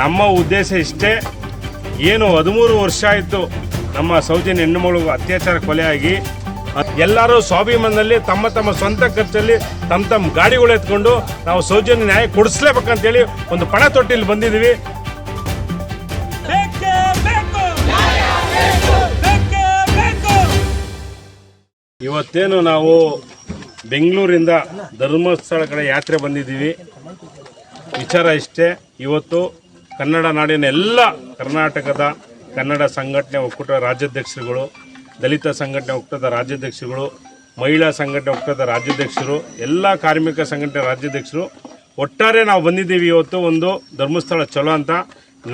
ನಮ್ಮ ಉದ್ದೇಶ ಇಷ್ಟೇ. ಏನು ಹದಿಮೂರು ವರ್ಷ ಆಯಿತು ನಮ್ಮ ಸೌಜನ್ಯ ಹೆಣ್ಣುಮಗಳು ಅತ್ಯಾಚಾರ ಕೊಲೆಯಾಗಿ. ಎಲ್ಲರೂ ಸ್ವಾಭಿಮಾನದಲ್ಲಿ ತಮ್ಮ ತಮ್ಮ ಸ್ವಂತ ಖರ್ಚಲ್ಲಿ ತಮ್ಮ ತಮ್ಮ ಗಾಡಿಗಳು ಎತ್ಕೊಂಡು ನಾವು ಸೌಜನ್ಯ ನ್ಯಾಯ ಕೊಡಿಸ್ಲೇಬೇಕಂತೇಳಿ ಒಂದು ಪಣ ತೊಟ್ಟಿಲ್ಲಿ ಬಂದಿದ್ದೀವಿ. ಇವತ್ತೇನು ನಾವು ಬೆಂಗಳೂರಿಂದ ಧರ್ಮಸ್ಥಳ ಕಡೆ ಯಾತ್ರೆ ಬಂದಿದ್ದೀವಿ. ವಿಚಾರ ಇಷ್ಟೇ. ಇವತ್ತು ಕನ್ನಡ ನಾಡಿನ ಎಲ್ಲ ಕರ್ನಾಟಕದ ಕನ್ನಡ ಸಂಘಟನೆ ಒಕ್ಕೂಟ ರಾಜ್ಯಾಧ್ಯಕ್ಷರುಗಳು, ದಲಿತ ಸಂಘಟನೆ ಒಕ್ಕೂಟದ ರಾಜ್ಯಾಧ್ಯಕ್ಷರುಗಳು, ಮಹಿಳಾ ಸಂಘಟನೆ ಒಕ್ಕೂಟದ ರಾಜ್ಯಾಧ್ಯಕ್ಷರು, ಎಲ್ಲ ಕಾರ್ಮಿಕ ಸಂಘಟನೆ ರಾಜ್ಯಾಧ್ಯಕ್ಷರು, ಒಟ್ಟಾರೆ ನಾವು ಬಂದಿದ್ದೀವಿ ಇವತ್ತು ಒಂದು ಧರ್ಮಸ್ಥಳ ಚಲೋ ಅಂತ.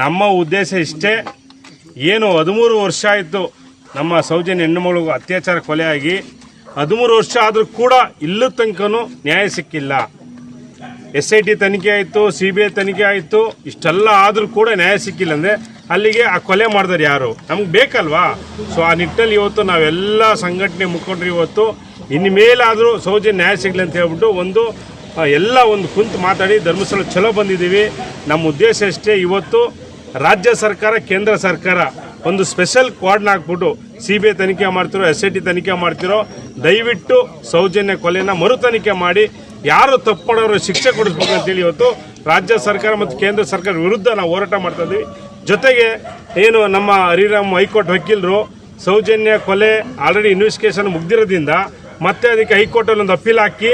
ನಮ್ಮ ಉದ್ದೇಶ ಇಷ್ಟೇ, ಏನು ಹದಿಮೂರು ವರ್ಷ ಆಯಿತು ನಮ್ಮ ಸೌಜನ್ಯ ಹೆಣ್ಣುಮಗಳು ಅತ್ಯಾಚಾರ ಕೊಲೆಯಾಗಿ. ಹದಿಮೂರು ವರ್ಷ ಆದರೂ ಕೂಡ ಇಲ್ಲೂ ತನಕನೂ ನ್ಯಾಯ ಸಿಕ್ಕಿಲ್ಲ. ಎಸ್ ಐ ಟಿ ತನಿಖೆ ಆಯಿತು ಸಿ ಬಿ ಐ ತನಿಖೆ ಆಯಿತು, ಇಷ್ಟೆಲ್ಲ ಆದರೂ ಕೂಡ ನ್ಯಾಯ ಸಿಕ್ಕಿಲ್ಲ ಅಂದರೆ ಅಲ್ಲಿಗೆ ಆ ಕೊಲೆ ಮಾಡಿದಾರೆ ಯಾರು? ನಮ್ಗೆ ಬೇಕಲ್ವಾ? ಸೊ ಆ ನಿಟ್ಟಲ್ಲಿ ಇವತ್ತು ನಾವೆಲ್ಲ ಸಂಘಟನೆ ಮುಖಂಡರು ಇವತ್ತು ಇನ್ನು ಮೇಲಾದರೂ ಸೌಜನ್ಯ ನ್ಯಾಯ ಸಿಗಲಿ ಅಂತ ಹೇಳ್ಬಿಟ್ಟು ಒಂದು ಎಲ್ಲ ಒಂದು ಕುಂತು ಮಾತಾಡಿ ಧರ್ಮಸ್ಥಳ ಚಲೋ ಬಂದಿದ್ದೀವಿ. ನಮ್ಮ ಉದ್ದೇಶ ಅಷ್ಟೇ, ಇವತ್ತು ರಾಜ್ಯ ಸರ್ಕಾರ, ಕೇಂದ್ರ ಸರ್ಕಾರ ಒಂದು ಸ್ಪೆಷಲ್ ಕ್ವಾಡ್ನ ಹಾಕ್ಬಿಟ್ಟು ಸಿ ಬಿ ಐ ತನಿಖೆ ಮಾಡ್ತಿರೋ ಎಸ್ ಐ ಟಿ ತನಿಖೆ ಮಾಡ್ತಿರೋ, ದಯವಿಟ್ಟು ಸೌಜನ್ಯ ಕೊಲೆನ ಮರು ತನಿಖೆ ಮಾಡಿ ಯಾರು ತಪ್ಪು ಮಾಡೋರು ಶಿಕ್ಷೆ ಕೊಡಿಸ್ಬೇಕು ಅಂತೇಳಿ ಇವತ್ತು ರಾಜ್ಯ ಸರ್ಕಾರ ಮತ್ತು ಕೇಂದ್ರ ಸರ್ಕಾರ ವಿರುದ್ಧ ನಾವು ಹೋರಾಟ ಮಾಡ್ತಾ ಇದ್ದೀವಿ. ಜೊತೆಗೆ ಏನು ನಮ್ಮ ಹರಿರಾಮ್ ಹೈಕೋರ್ಟ್ ವಕೀಲರು ಸೌಜನ್ಯ ಕೊಲೆ ಆಲ್ರೆಡಿ ಇನ್ವೆಸ್ಟಿಗೇಷನ್ ಮುಗ್ದಿರೋದ್ರಿಂದ ಮತ್ತೆ ಅದಕ್ಕೆ ಹೈಕೋರ್ಟಲ್ಲಿ ಒಂದು ಅಪೀಲ್ ಹಾಕಿ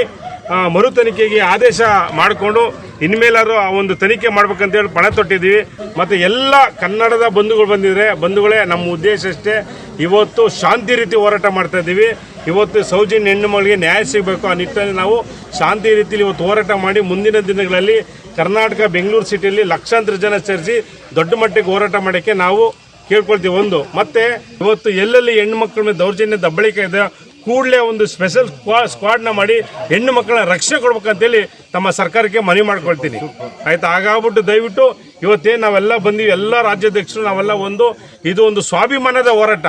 ಮರು ತನಿಖೆಗೆ ಆದೇಶ ಮಾಡಿಕೊಂಡು ಇನ್ಮೇಲಾದ್ರು ಆ ಒಂದು ತನಿಖೆ ಮಾಡ್ಬೇಕಂತೇಳಿ ಪಣ ತೊಟ್ಟಿದ್ದೀವಿ. ಮತ್ತು ಎಲ್ಲ ಕನ್ನಡದ ಬಂಧುಗಳು ಬಂದಿದ್ರೆ, ಬಂಧುಗಳೇ ನಮ್ಮ ಉದ್ದೇಶ ಅಷ್ಟೇ, ಇವತ್ತು ಶಾಂತಿ ರೀತಿ ಹೋರಾಟ ಮಾಡ್ತಾ ಇದ್ದೀವಿ. ಇವತ್ತು ಸೌಜನ್ಯ ಹೆಣ್ಣು ಮಗಳಿಗೆ ನ್ಯಾಯ ಸಿಗಬೇಕು ಆ ನಿಟ್ಟಿನಲ್ಲಿ ನಾವು ಶಾಂತಿ ರೀತಿಯಲ್ಲಿ ಇವತ್ತು ಹೋರಾಟ ಮಾಡಿ ಮುಂದಿನ ದಿನಗಳಲ್ಲಿ ಕರ್ನಾಟಕ ಬೆಂಗಳೂರು ಸಿಟಿಯಲ್ಲಿ ಲಕ್ಷಾಂತರ ಜನ ಸೇರಿಸಿ ದೊಡ್ಡ ಮಟ್ಟಿಗೆ ಹೋರಾಟ ಮಾಡೋಕ್ಕೆ ನಾವು ಕೇಳ್ಕೊಳ್ತೀವಿ ಒಂದು. ಮತ್ತೆ ಇವತ್ತು ಎಲ್ಲೆಲ್ಲಿ ಹೆಣ್ಣು ಮಕ್ಕಳ ದೌರ್ಜನ್ಯ ದಬ್ಬಳಿಕೆ ಇದೆ, ಕೂಡಲೇ ಒಂದು ಸ್ಪೆಷಲ್ ಸ್ಕ್ವಾಡ್ನ ಮಾಡಿ ಹೆಣ್ಣು ಮಕ್ಕಳ ರಕ್ಷಣೆ ಕೊಡ್ಬೇಕಂತೇಳಿ ತಮ್ಮ ಸರ್ಕಾರಕ್ಕೆ ಮನವಿ ಮಾಡ್ಕೊಳ್ತೀನಿ. ಆಯ್ತಾ? ಹಾಗಾಗ್ಬಿಟ್ಟು ದಯವಿಟ್ಟು ಇವತ್ತೇನು ನಾವೆಲ್ಲ ಬಂದೀವಿ, ಎಲ್ಲ ರಾಜ್ಯಾಧ್ಯಕ್ಷರು ನಾವೆಲ್ಲ ಒಂದು, ಇದು ಒಂದು ಸ್ವಾಭಿಮಾನದ ಹೋರಾಟ.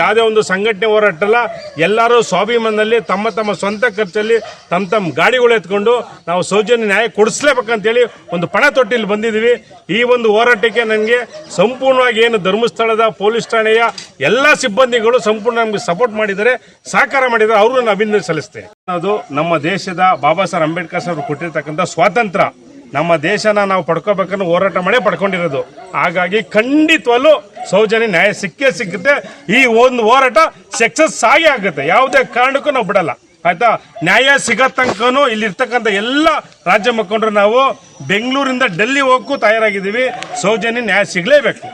ಯಾವುದೇ ಒಂದು ಸಂಘಟನೆ ಹೋರಾಟಲ್ಲ, ಎಲ್ಲರೂ ಸ್ವಾಭಿಮಾನದಲ್ಲಿ ತಮ್ಮ ತಮ್ಮ ಸ್ವಂತ ಖರ್ಚಲ್ಲಿ ತಮ್ಮ ತಮ್ಮ ಗಾಡಿಗಳು ಎತ್ಕೊಂಡು ನಾವು ಸೌಜನ್ಯ ನ್ಯಾಯ ಕೊಡಿಸ್ಲೇಬೇಕಂತೇಳಿ ಒಂದು ಪಣ ತೊಟ್ಟಿಲ್ಲಿ ಬಂದಿದ್ದೀವಿ. ಈ ಒಂದು ಹೋರಾಟಕ್ಕೆ ನನಗೆ ಸಂಪೂರ್ಣವಾಗಿ ಏನು ಧರ್ಮಸ್ಥಳದ ಪೊಲೀಸ್ ಠಾಣೆಯ ಎಲ್ಲ ಸಿಬ್ಬಂದಿಗಳು ಸಂಪೂರ್ಣ ನಮಗೆ ಸಪೋರ್ಟ್ ಮಾಡಿದರೆ ಸಹಕಾರ ಮಾಡಿದರೆ ಅವರು ನಾನು ಅಭಿನಂದನೆ ಸಲ್ಲಿಸ್ತೇನೆ. ಅದು ನಮ್ಮ ದೇಶದ ಬಾಬಾ ಸಾಹೇಬ್ ಅಂಬೇಡ್ಕರ್ ಅವರು ಕೊಟ್ಟಿರ್ತಕ್ಕಂಥ ಸ್ವಾತಂತ್ರ್ಯ. ನಮ್ಮ ದೇಶನ ನಾವು ಪಡ್ಕೋಬೇಕನ್ನು ಹೋರಾಟ ಮಾಡೇ ಪಡ್ಕೊಂಡಿರೋದು. ಹಾಗಾಗಿ ಖಂಡಿತವಲ್ಲೂ ಸೌಜನ್ಯ ನ್ಯಾಯ ಸಿಕ್ಕೇ ಸಿಕ್ಕುತ್ತೆ. ಈ ಒಂದು ಹೋರಾಟ ಸಕ್ಸಸ್ ಆಗೇ ಆಗುತ್ತೆ. ಯಾವುದೇ ಕಾರಣಕ್ಕೂ ನಾವು ಬಿಡಲ್ಲ. ಆಯ್ತಾ? ನ್ಯಾಯ ಸಿಗೋ ತನಕನೂ ಇಲ್ಲಿರ್ತಕ್ಕಂಥ ಎಲ್ಲ ರಾಜ್ಯ ಮುಖಂಡರು ನಾವು ಬೆಂಗಳೂರಿಂದ ಡೆಲ್ಲಿ ಹೋಗಕ್ಕೂ ತಯಾರಾಗಿದ್ದೀವಿ. ಸೌಜನ್ಯ ನ್ಯಾಯ ಸಿಗಲೇಬೇಕು.